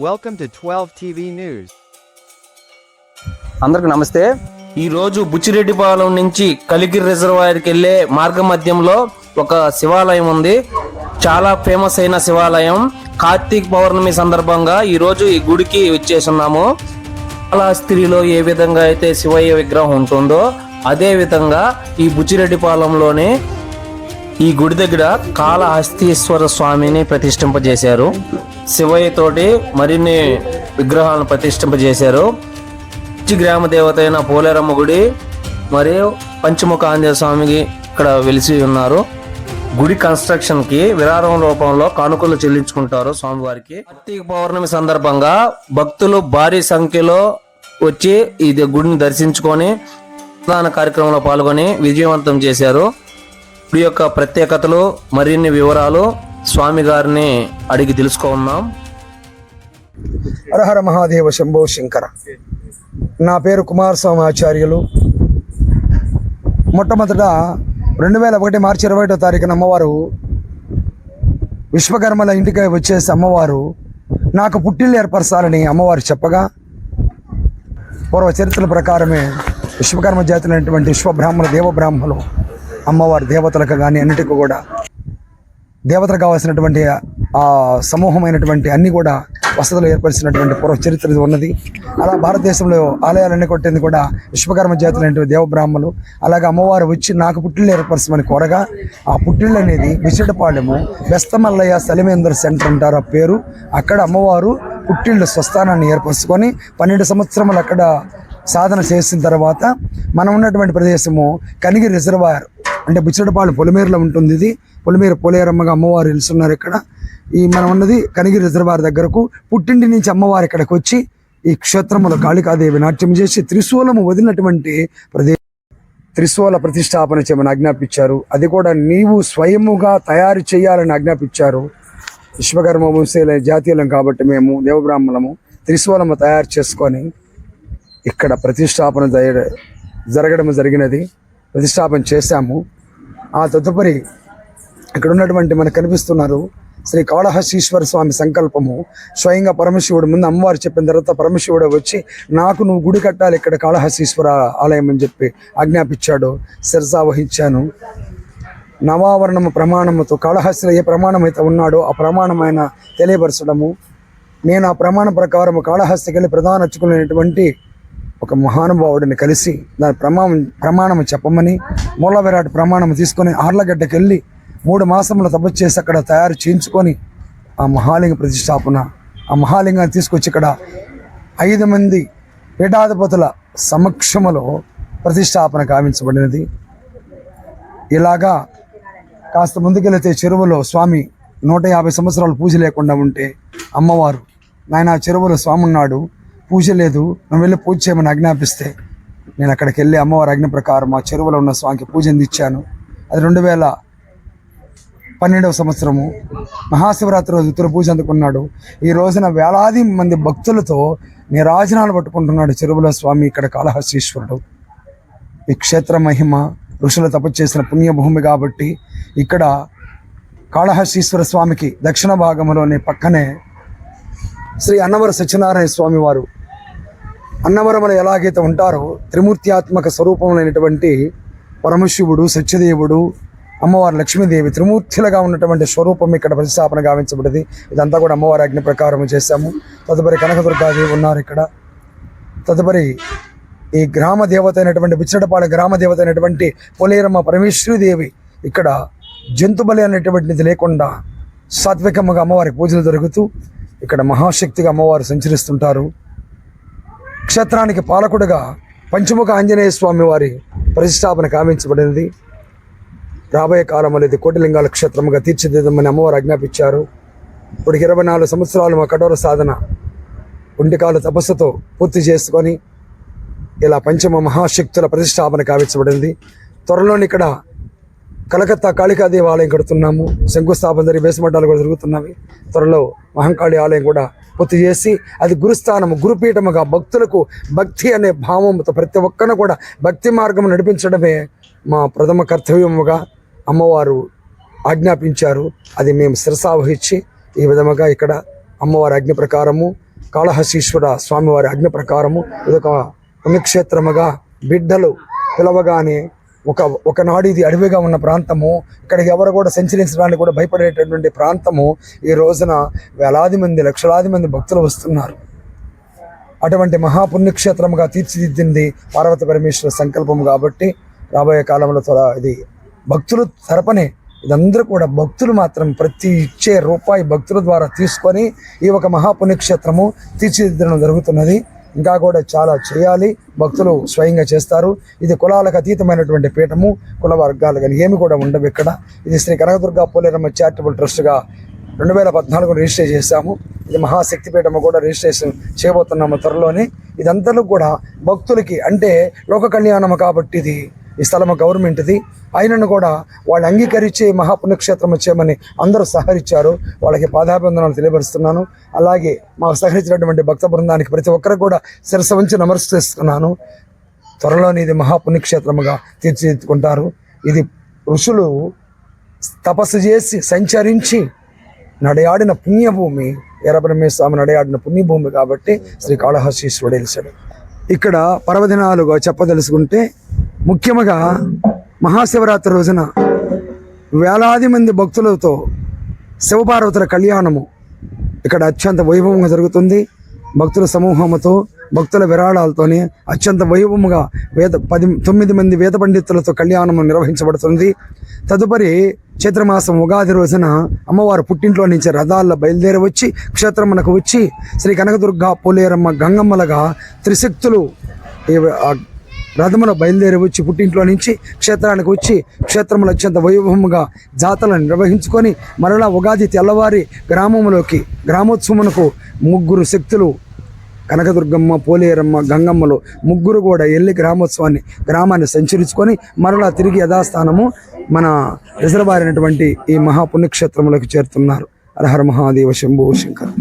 Welcome to 12 TV news అందరికి నమస్తే. ఈ రోజు బుచ్చిరెడ్డిపాలెం నుంచి కలిగిరి రిజర్వాయర్కి వెళ్ళే మార్గ మధ్యంలో ఒక శివాలయం ఉంది. చాలా ఫేమస్ అయిన శివాలయం. కార్తీక్ పౌర్ణమి సందర్భంగా ఈ రోజు ఈ గుడికి వచ్చేసున్నాము. కాళహస్తిలో ఏ విధంగా అయితే శివయ్య విగ్రహం ఉంటుందో అదే విధంగా ఈ బుచ్చిరెడ్డిపాలెంలోనే ఈ గుడి దగ్గర కాళహస్తీశ్వర స్వామిని ప్రతిష్ఠింపజేశారు. శివయ్య తోటి మరిన్ని విగ్రహాలను ప్రతిష్ఠింపజేశారు. పిచ్చి గ్రామ దేవత అయిన పోలేరమ్మ గుడి మరియు పంచముఖ ఆంజనేయ స్వామికి ఇక్కడ వెలిసి ఉన్నారు. గుడి కన్స్ట్రక్షన్కి విరాళం రూపంలో కానుకలు చెల్లించుకుంటారు స్వామివారికి. కార్తీక పౌర్ణమి సందర్భంగా భక్తులు భారీ సంఖ్యలో వచ్చి ఇది గుడిని దర్శించుకొని ప్రధాన కార్యక్రమంలో పాల్గొని విజయవంతం చేశారు. గుడి యొక్క ప్రత్యేకతలు మరిన్ని వివరాలు స్వామి గారిని అడిగి తెలుసుకున్నాం హరహర మహాదేవ శంభో శంకర. నా పేరు కుమారస్వామి ఆచార్యులు మొట్టమొదట రెండు వేల ఒకటి మార్చి ఇరవై ఒకటో తారీఖున అమ్మవారు విశ్వకర్మల ఇంటికి వచ్చేసి అమ్మవారు నాకు పుట్టిల్లు ఏర్పరచాలని అమ్మవారు చెప్పగా పూర్వ చరిత్రల ప్రకారమే విశ్వకర్మ జాతులైనటువంటి విశ్వబ్రాహ్మణ దేవబ్రాహ్మణులు అమ్మవారి దేవతలకు కానీ అన్నిటికీ కూడా దేవతలకు కావాల్సినటువంటి ఆ సమూహమైనటువంటి అన్ని కూడా వసతులు ఏర్పరిచినటువంటి పూర్వ చరిత్ర ఉన్నది. అలా భారతదేశంలో ఆలయాలన్నీ కొట్టింది కూడా విశ్వకర్మ జాతులైనటువంటి దేవబ్రాహ్మలు అలాగే అమ్మవారు వచ్చి నాకు పుట్టిళ్ళు ఏర్పరచమని కోరగా ఆ పుట్టిళ్ళు అనేది విసిడపాళెము బెస్తమల్లయ్య సలిమేందర్ సెంటర్ అంటారు ఆ పేరు. అక్కడ అమ్మవారు పుట్టిళ్ళు స్వస్థానాన్ని ఏర్పరచుకొని పన్నెండు సంవత్సరములు అక్కడ సాధన చేసిన తర్వాత మనం ఉన్నటువంటి ప్రదేశము కనిగి రిజర్వాయర్ అంటే బుచ్చడపాడు పొలిమేరులో ఉంటుంది ఇది. పొలిమేర పోలేరమ్మగా అమ్మవారు వెళ్తున్నారు ఇక్కడ. ఈ మనం ఉన్నది కనిగిరి రిజర్వాయర్ దగ్గరకు. పుట్టింటి నుంచి అమ్మవారు ఇక్కడికి వచ్చి ఈ క్షేత్రములో కాళికాదేవి నాట్యం చేసి త్రిశూలము వదిలినటువంటి ప్రదేశం త్రిశూల ప్రతిష్టాపన చేయమని ఆజ్ఞాపించారు. అది కూడా నీవు స్వయముగా తయారు చేయాలని ఆజ్ఞాపించారు. విశ్వకర్మ వంశీల జాతీయులం కాబట్టి మేము దేవబ్రాహ్మణము త్రిశూలము తయారు చేసుకొని ఇక్కడ ప్రతిష్టాపన జరగడం జరిగినది. ప్రతిష్టాపన చేశాము. ఆ తదుపరి ఇక్కడ ఉన్నటువంటి మనకు కనిపిస్తున్నారు శ్రీ కాళహస్తీశ్వర స్వామి సంకల్పము. స్వయంగా పరమశివుడు ముందు అమ్మవారు చెప్పిన తర్వాత పరమశివుడు వచ్చి నాకు నువ్వు గుడి కట్టాలి ఇక్కడ కాళహస్తీశ్వర ఆలయం అని చెప్పి ఆజ్ఞాపించాడు. శిరసా వహించాను. నవావరణము ప్రమాణముతో కాళహస్తిలో ఏ ప్రమాణం అయితే ఉన్నాడో ఆ ప్రమాణమైన తెలియపరచడము. నేను ఆ ప్రమాణ ప్రకారం కాళహస్తికి వెళ్ళి ప్రధాన అర్చకులైనటువంటి ఒక మహానుభావుడిని కలిసి దాని ప్రమాణం ప్రమాణం చెప్పమని మూల విరాట్ ప్రమాణం తీసుకొని ఆర్లగడ్డకి వెళ్ళి మూడు మాసములు తపస్సు చేసి అక్కడ తయారు చేయించుకొని ఆ మహాలింగ ప్రతిష్టాపన ఆ మహాలింగాన్ని తీసుకొచ్చి ఇక్కడ ఐదు మంది పీఠాధిపతుల సమక్షములో ప్రతిష్టాపన గావించబడినది. ఇలాగా కాస్త ముందుకెళ్తే చెరువులో స్వామి నూట యాభై సంవత్సరాలు పూజ లేకుండా ఉంటే అమ్మవారు నాయన చెరువులో స్వామి ఉన్నాడు పూజ లేదు. నువ్వు వెళ్ళి పూజ చేయమని ఆజ్ఞాపిస్తే నేను అక్కడికి వెళ్ళి అమ్మవారి ఆజ్ఞ ప్రకారం మా చెరువులో ఉన్న స్వామికి పూజ అందించాను. అది రెండు వేల పన్నెండవ సంవత్సరము. మహాశివరాత్రి రోజు ఉత్తర పూజ అందుకున్నాడు. ఈ రోజున వేలాది మంది భక్తులతో నిరాజనాలు పట్టుకుంటున్నాడు చెరువుల స్వామి ఇక్కడ కాళహస్తీశ్వరుడు. ఈ క్షేత్ర మహిమ ఋషులు తపస్సు చేసిన పుణ్యభూమి కాబట్టి ఇక్కడ కాళహస్తీశ్వర స్వామికి దక్షిణ భాగంలోని పక్కనే శ్రీ అన్నవర సత్యనారాయణ స్వామి వారు అన్నవరములు ఎలాగైతే ఉంటారో త్రిమూర్త్యాత్మక స్వరూపములైనటువంటి పరమశివుడు సత్యదేవుడు అమ్మవారు లక్ష్మీదేవి త్రిమూర్తులుగా ఉన్నటువంటి స్వరూపం ఇక్కడ ప్రతిష్టాపన గావించబడింది. ఇదంతా కూడా అమ్మవారి ఆజ్ఞ ప్రకారం చేశాము. తదుపరి కనకదుర్గాదేవి ఉన్నారు ఇక్కడ. తదుపరి ఈ గ్రామ దేవత అయినటువంటి బిచ్చడపాళె గ్రామ దేవత అయినటువంటి పొలేరమ్మ పరమేశ్వరీదేవి ఇక్కడ జంతుబలి అనేటువంటిది లేకుండా సాత్వికముగా అమ్మవారికి పూజలు జరుగుతూ ఇక్కడ మహాశక్తిగా అమ్మవారు సంచరిస్తుంటారు. క్షేత్రానికి పాలకుడుగా పంచముఖ ఆంజనేయ స్వామి వారి ప్రతిష్టాపన కావించబడినది రాబోయే కాలం అనేది కోటిలింగాల క్షేత్రముగా తీర్చిదిద్దమని అమ్మవారు ఆజ్ఞాపించారు. ఇప్పటికి ఇరవై నాలుగు సంవత్సరాలు మా కఠోర సాధన ఒంటికాల తపస్సుతో పూర్తి చేసుకొని ఇలా పంచమ మహాశక్తుల ప్రతిష్టాపన కావించబడింది. త్వరలోని ఇక్కడ కలకత్తా కాళికా దేవాలయం కడుతున్నాము శంకుస్థాపన జరిగి బేసమడ్డాలు కూడా జరుగుతున్నవి. త్వరలో మహంకాళి ఆలయం కూడా పూర్తి చేసి అది గురుస్థానము గురుపీఠముగా భక్తులకు భక్తి అనే భావంతో ప్రతి ఒక్కరిని కూడా భక్తి మార్గం నడిపించడమే మా ప్రథమ కర్తవ్యముగా అమ్మవారు ఆజ్ఞాపించారు. అది మేము శిరసావహించి ఈ విధముగా ఇక్కడ అమ్మవారి ఆజ్ఞ ప్రకారము కాళహశీశ్వర స్వామివారి ఆజ్ఞ ప్రకారము ఇదొక పుణ్యక్షేత్రముగా బిడ్డలు పిలవగానే ఒక ఒకనాడు ఇది అడవిగా ఉన్న ప్రాంతము ఇక్కడికి ఎవరు కూడా సంచరించడానికి కూడా భయపడేటటువంటి ప్రాంతము ఈ రోజున వేలాది మంది లక్షలాది మంది భక్తులు వస్తున్నారు. అటువంటి మహాపుణ్యక్షేత్రముగా తీర్చిదిద్దింది పార్వత పరమేశ్వర సంకల్పం కాబట్టి రాబోయే కాలంలో త్వర ఇది భక్తులు తరపనే ఇదందరూ కూడా భక్తులు మాత్రం ప్రతి ఇచ్చే రూపాయి భక్తుల ద్వారా తీసుకొని ఈ ఒక మహాపుణ్యక్షేత్రము తీర్చిదిద్దడం జరుగుతున్నది. ఇంకా కూడా చాలా చేయాలి. భక్తులు స్వయంగా చేస్తారు. ఇది కులాలకు అతీతమైనటువంటి పీఠము. కుల వర్గాలు కానీ ఏమి కూడా ఉండవు ఇక్కడ. ఇది శ్రీ కనకదుర్గ పోలేరమ్మ చారిటబుల్ ట్రస్ట్గా రెండు వేల పద్నాలుగు రిజిస్టర్ చేశాము. ఇది మహాశక్తిపీఠము కూడా రిజిస్ట్రేషన్ చేయబోతున్నాము త్వరలోనే. ఇదంతలో కూడా భక్తులకి అంటే లోక కళ్యాణము కాబట్టి ఇది ఈ స్థలము గవర్నమెంట్ది. ఆయనను కూడా వాళ్ళు అంగీకరించి మహాపుణ్యక్షేత్రం వచ్చామని అందరూ సహకరించారు. వాళ్ళకి పాదాభివందనాలు తెలియపరుస్తున్నాను. అలాగే మాకు సహకరించినటువంటి భక్త బృందానికి ప్రతి ఒక్కరికి కూడా శిరస వంచి నమస్కరిస్తున్నాను త్వరలోనే ఇది మహాపుణ్యక్షేత్రముగా తీర్చిదిద్దుకుంటారు. ఇది ఋషులు తపస్సు చేసి సంచరించి నడయాడిన పుణ్యభూమి ఎర్రబ్రహ్మే స్వామి నడయాడిన పుణ్యభూమి కాబట్టి శ్రీ కాళహస్తీశ్వరుడు వెలిసాడు ఇక్కడ పర్వదినాలుగా చెప్పదలుచుకుంటే ముఖ్యంగా మహాశివరాత్రి రోజున వేలాది మంది భక్తులతో శివపార్వతుల కళ్యాణము ఇక్కడ అత్యంత వైభవంగా జరుగుతుంది. భక్తుల సమూహముతో భక్తుల విరాళాలతోనే అత్యంత వైభవంగా వేద పది తొమ్మిది మంది వేద పండితులతో కళ్యాణం నిర్వహించబడుతుంది. తదుపరి చైత్రమాసం ఉగాది రోజున అమ్మవారు పుట్టింట్లో నుంచి రథాల్లో బయలుదేరి వచ్చి క్షేత్రమునకు వచ్చి శ్రీ కనకదుర్గ పోలేరమ్మ గంగమ్మలగా త్రిశక్తులు ఈ బయలుదేరి వచ్చి పుట్టింట్లో నుంచి క్షేత్రానికి వచ్చి క్షేత్రంలో అత్యంత వైభవముగా జాతరలను నిర్వహించుకొని మరలా ఉగాది తెల్లవారి గ్రామములోకి గ్రామోత్సవమునకు ముగ్గురు శక్తులు కనకదుర్గమ్మ పోలేరమ్మ గంగమ్మలు ముగ్గురు కూడా వెళ్ళి గ్రామోత్సవాన్ని గ్రామాన్ని సంచరించుకొని మరలా తిరిగి యథాస్థానము మన రిజర్వ్ అయినటువంటి ఈ మహాపుణ్యక్షేత్రంలోకి చేరుతున్నారు. హర హర మహాదేవ శంభో శంకర్.